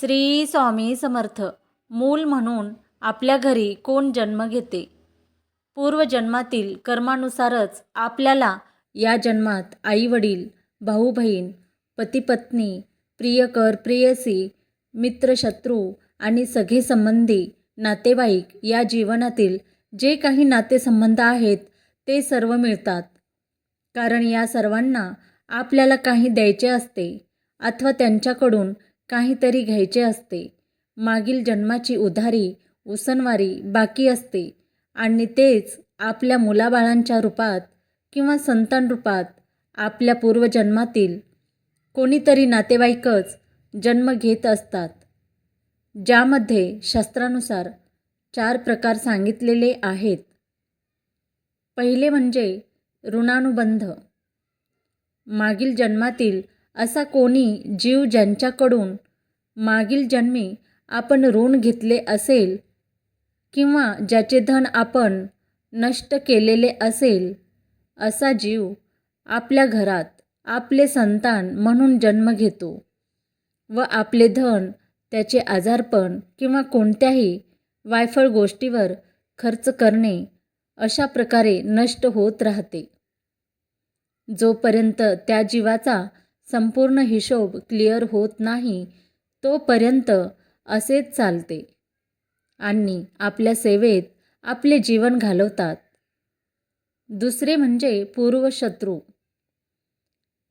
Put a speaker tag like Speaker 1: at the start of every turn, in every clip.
Speaker 1: श्री स्वामी समर्थ. मूल म्हणून आपल्या घरी कोण जन्म घेते? पूर्वजन्मातील कर्मानुसारच आपल्याला या जन्मात आईवडील भाऊ बहीण पतीपत्नी प्रियकर प्रेयसी मित्रशत्रू आणि सगळे संबंधी नातेवाईक या जीवनातील जे काही नातेसंबंध आहेत ते सर्व मिळतात. कारण या सर्वांना आपल्याला काही द्यायचे असते अथवा त्यांच्याकडून काहीतरी घ्यायचे असते. मागील जन्माची उधारी उसनवारी बाकी असते आणि तेच आपल्या मुलाबाळांच्या रूपात किंवा संतान रूपात आपल्या पूर्वजन्मातील कोणीतरी नातेवाईकच जन्म घेत असतात. ज्यामध्ये शास्त्रानुसार चार प्रकार सांगितलेले आहेत. पहिले म्हणजे ऋणानुबंध. मागील जन्मातील असा कोणी जीव ज्यांच्याकडून मागील जन्मी आपण ऋण घेतले असेल किंवा ज्याचे धन आपण नष्ट केलेले असेल असा जीव आपल्या घरात आपले संतान म्हणून जन्म घेतो व आपले धन त्याचे आजारपण किंवा कोणत्याही वायफळ गोष्टीवर खर्च करणे अशा प्रकारे नष्ट होत राहते. जोपर्यंत त्या जीवाचा संपूर्ण हिशोब क्लिअर होत नाही तोपर्यंत असेच चालते. आणि आपल्या सेवेत आपले जीवन घालवतात. दुसरे म्हणजे पूर्वशत्रू.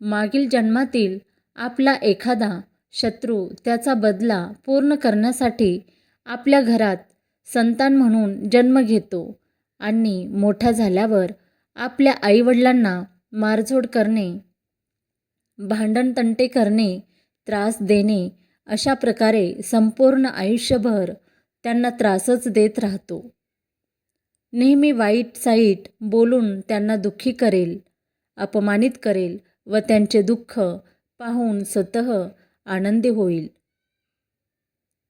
Speaker 1: मागील जन्मातील आपला एखादा शत्रू त्याचा बदला पूर्ण करण्यासाठी आपल्या घरात संतान म्हणून जन्म घेतो आणि मोठा झाल्यावर आपल्या आईवडिलांना मारझोड करणे भांडणतंटे करणे त्रास देणे अशा प्रकारे संपूर्ण आयुष्यभर त्यांना त्रासच देत राहतो. नेहमी वाईट साईट बोलून त्यांना दुःखी करेल अपमानित करेल व त्यांचे दुःख पाहून स्वतः आनंदी होईल.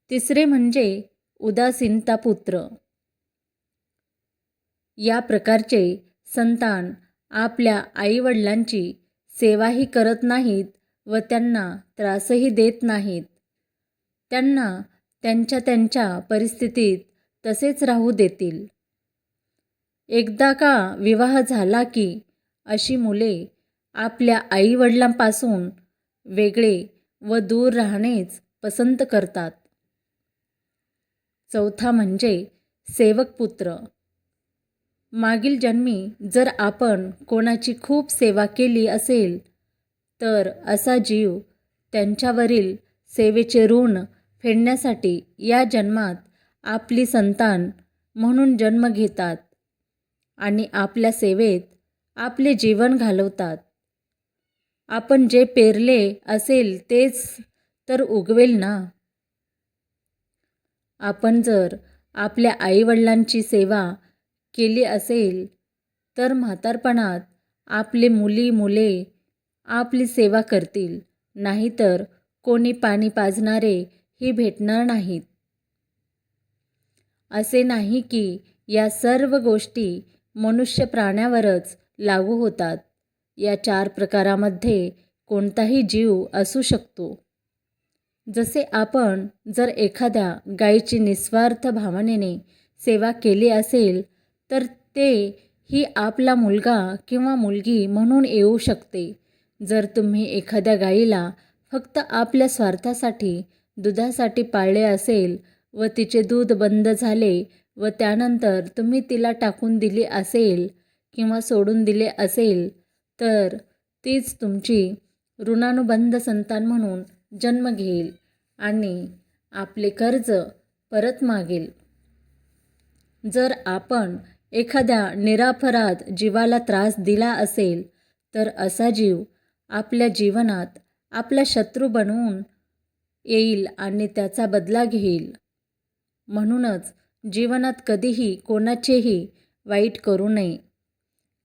Speaker 1: तिसरे म्हणजे उदासीनता पुत्र. या प्रकारचे संतान आपल्या आईवडिलांची सेवाही करत नाहीत व त्यांना त्रासही देत नाहीत. त्यांना त्यांच्या त्यांच्या परिस्थितीत तसेच राहू देतील. एकदा का विवाह झाला की अशी मुले आपल्या आईवडिलांपासून वेगळे व दूर राहणेच पसंत करतात. चौथा म्हणजे सेवक पुत्र. मागील जन्मी जर आपण कोणाची खूप सेवा केली असेल तर असा जीव त्यांच्यावरील सेवेचे ऋण फेडण्यासाठी या जन्मात आपली संतान म्हणून जन्म घेतात आणि आपल्या सेवेत आपले जीवन घालवतात. आपण जे पेरले असेल तेच तर उगवेल ना? आपण जर आपल्या आईवडिलांची सेवा केली असेल तर म्हातारपणात आपले मुली मुले आपली सेवा करतील. नाहीतर कोणी पाणी पाजणारे ही भेटणार नाहीत. असे नाही की या सर्व गोष्टी मनुष्य प्राण्यावरच लागू होतात. या चार प्रकारामध्ये कोणताही जीव असू शकतो. जसे आपण जर एखाद्या गायीची निस्वार्थ भावनेने सेवा केली असेल तर ते ही आपला मुलगा किंवा मुलगी म्हणून येऊ शकते. जर तुम्ही एखाद्या गाईला फक्त आपल्या स्वार्थासाठी दुधासाठी पाळले असेल व तिचे दूध बंद झाले व त्यानंतर तुम्ही तिला टाकून दिली असेल किंवा सोडून दिले असेल तर तीच तुमची ऋणानुबंध संतान म्हणून जन्म घेईल आणि आपले कर्ज परत मागेल. जर आपण एखाद्या निरापराध जीवाला त्रास दिला असेल तर असा जीव आपल्या जीवनात आपला शत्रू बनवून येईल आणि त्याचा बदला घेईल. म्हणूनच जीवनात कधीही कोणाचेही वाईट करू नये.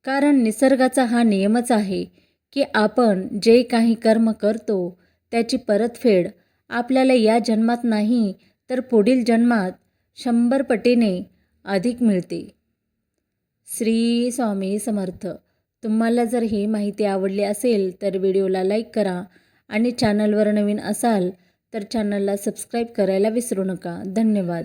Speaker 1: कारण निसर्गाचा हा नियमच आहे की आपण जे काही कर्म करतो त्याची परतफेड आपल्याला या जन्मात नाही तर पुढील जन्मात शंभर पटीने अधिक मिळते. श्री स्वामी समर्थ. तुम्हाला जर ही माहिती आवडली असेल तर व्हिडिओला लाईक करा आणि चॅनलवर नवीन असाल तर चॅनलला सबस्क्राईब करायला विसरू नका. धन्यवाद.